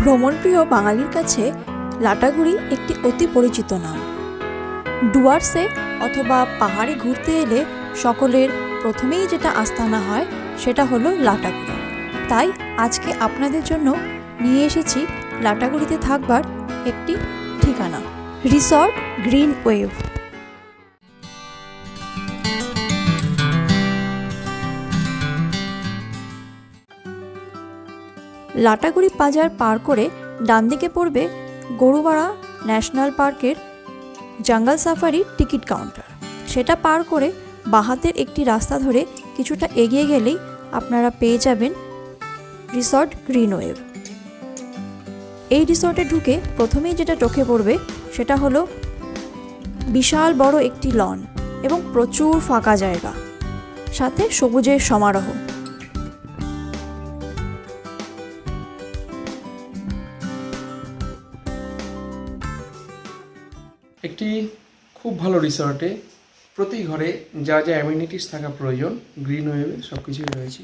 ভ্রমণপ্রিয় বাঙালির কাছে লাটাগুড়ি একটি অতি পরিচিত নাম। ডুয়ার্সে অথবা পাহাড়ে ঘুরতে এলে সকলের প্রথমেই যেটা আস্তানা হয়, সেটা হলো লাটাগুড়ি। তাই আজকে আপনাদের জন্য নিয়ে এসেছি লাটাগুড়িতে থাকবার একটি ঠিকানা। Resort green wave. লাটাগুড়ি বাজার পার করে ডান দিকে পড়বে গরুবাড়া ন্যাশনাল পার্কের জঙ্গল সাফারি টিকিট কাউন্টার। সেটা পার করে বাহাতের একটি রাস্তা ধরে কিছুটা এগিয়ে গেলেই আপনারা পেয়ে যাবেন রিসর্ট গ্রিন ওয়েভ এই রিসর্টে ঢুকে প্রথমেই যেটা চোখে পড়বে সেটা হলো বিশাল বড় একটি লন এবং প্রচুর ফাঁকা জায়গা, সাথে সবুজের সমারোহ। একটি খুব ভালো রিসর্টে প্রতি ঘরে যা যা অ্যামিনিটিস থাকা প্রয়োজন গ্রিন ওয়েভে সব কিছুই রয়েছে।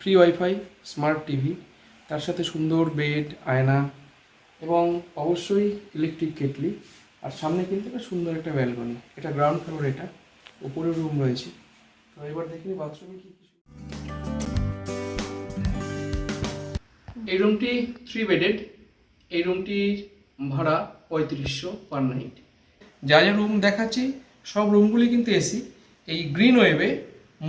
ফ্রি ওয়াইফাই স্মার্ট টিভি তার সাথে সুন্দর বেড আয়না এবং অবশ্যই ইলেকট্রিক কেটলি আর সামনে কিন্তু একটা সুন্দর একটা ব্যালকনি এটা গ্রাউন্ড ফ্লোর এটা, উপরে রুম রয়েছে। তো এবার দেখিনি বাথরুমে কি কিছু এই রুমটি থ্রি বেডেড এই রুমটির ভাড়া পঁয়ত্রিশশো পার নাইট যা যা রুম দেখাচ্ছি, সব রুমগুলি কিন্তু এসি এই গ্রিন ওয়েভে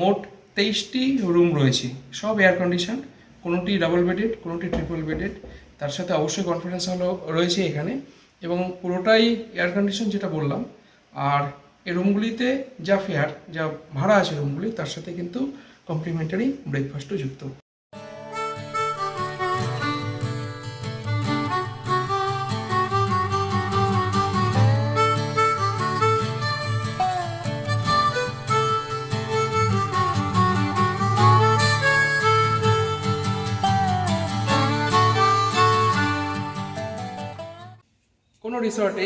মোট তেইশটি রুম রয়েছে। সব এয়ার কন্ডিশন কোনোটি ডাবল বেডেড কোনোটি ট্রিপল বেডেড তার সাথে অবশ্যই কনফারেন্স হলও রয়েছে এখানে। এবং পুরোটাই এয়ার কন্ডিশন যেটা বললাম। আর এই রুমগুলিতে যা ফেয়ার যা ভাড়া আছে রুমগুলি তার সাথে কিন্তু কমপ্লিমেন্টারি ব্রেকফাস্টও যুক্ত। কোনো রিসর্টে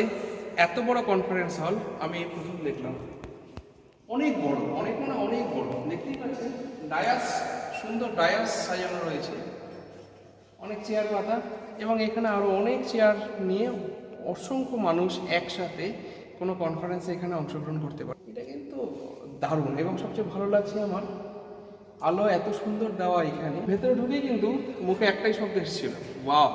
এত বড় কনফারেন্স হল আমি প্রথম দেখলাম। অনেক বড়, অনেক মানে অনেক বড়। দেখতেই পাচ্ছেন ডায়াস সুন্দর ডায়াস সাজানো রয়েছে। অনেক চেয়ার পাতা এবং এখানে আরও অনেক চেয়ার নিয়ে অসংখ্য মানুষ একসাথে কোনো কনফারেন্সে এখানে অংশগ্রহণ করতে পারে। এটা কিন্তু দারুণ এবং সবচেয়ে ভালো লাগছে আমার, আলো এত সুন্দর দেওয়া এখানে। ভেতরে ঢুকেই কিন্তু মুখে একটাই শব্দ এসেছিল, ওয়াও।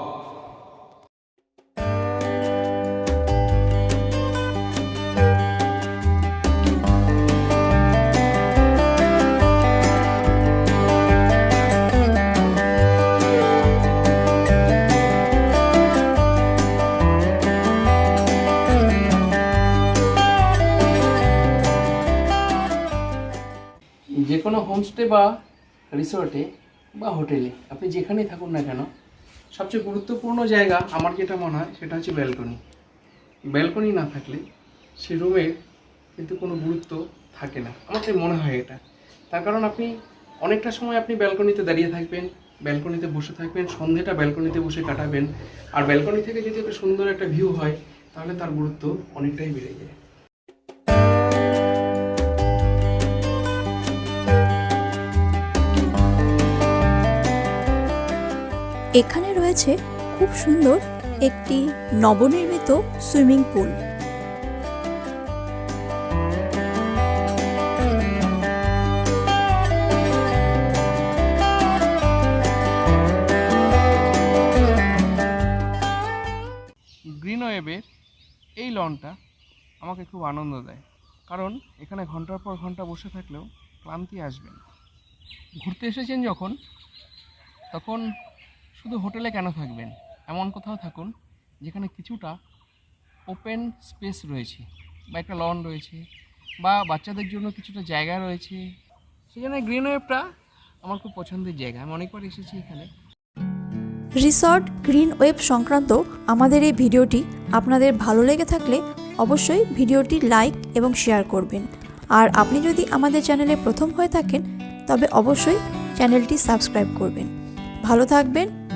যে কোনো হোমস্টে বা রিসর্টে বা হোটেলে, আপনি যেখানেই থাকুন না কেন, সবচেয়ে গুরুত্বপূর্ণ জায়গা আমার যেটা মনে হয় সেটা হচ্ছে ব্যালকনি। ব্যালকনি না থাকলে সে রুমের কিন্তু কোনো গুরুত্ব থাকে না। আমার মনে হয় এটা। তার কারণ আপনি অনেকটা সময় আপনি ব্যালকনিতে দাঁড়িয়ে থাকবেন, ব্যালকনিতে বসে থাকবেন সন্ধেটা ব্যালকনিতে বসে কাটাবেন। আর ব্যালকনি থেকে যদি একটা সুন্দর একটা ভিউ হয়, তাহলে তার গুরুত্ব অনেকটাই বেড়ে যায়। এখানে রয়েছে খুব সুন্দর একটি নবনির্মিত সুইমিং পুল। গ্রিন ওয়েবের এই লনটা আমাকে খুব আনন্দ দেয়, কারণ এখানে ঘণ্টার পর ঘণ্টা বসে থাকলেও ক্লান্তি আসবে না। ঘুরতে এসেছেন যখন, তখন শুধু হোটেলে কেন থাকবেন? এমন কোথাও থাকুন যেখানে কিছুটা ওপেন স্পেস রয়েছে বা একটা লন রয়েছে বা বাচ্চাদের জন্য কিছুটা জায়গা রয়েছে। জন্য গ্রিন ওয়েবটা আমার খুব পছন্দের জায়গা। আমি অনেকবার এসেছি এখানে। রিসর্ট গ্রিন ওয়েব সংক্রান্ত আমাদের এই ভিডিওটি আপনাদের ভালো লেগে থাকলে অবশ্যই ভিডিওটি লাইক এবং শেয়ার করবেন। আর আপনি যদি আমাদের চ্যানেলে প্রথম হয়ে থাকেন, তবে অবশ্যই চ্যানেলটি সাবস্ক্রাইব করবেন। ভালো থাকবেন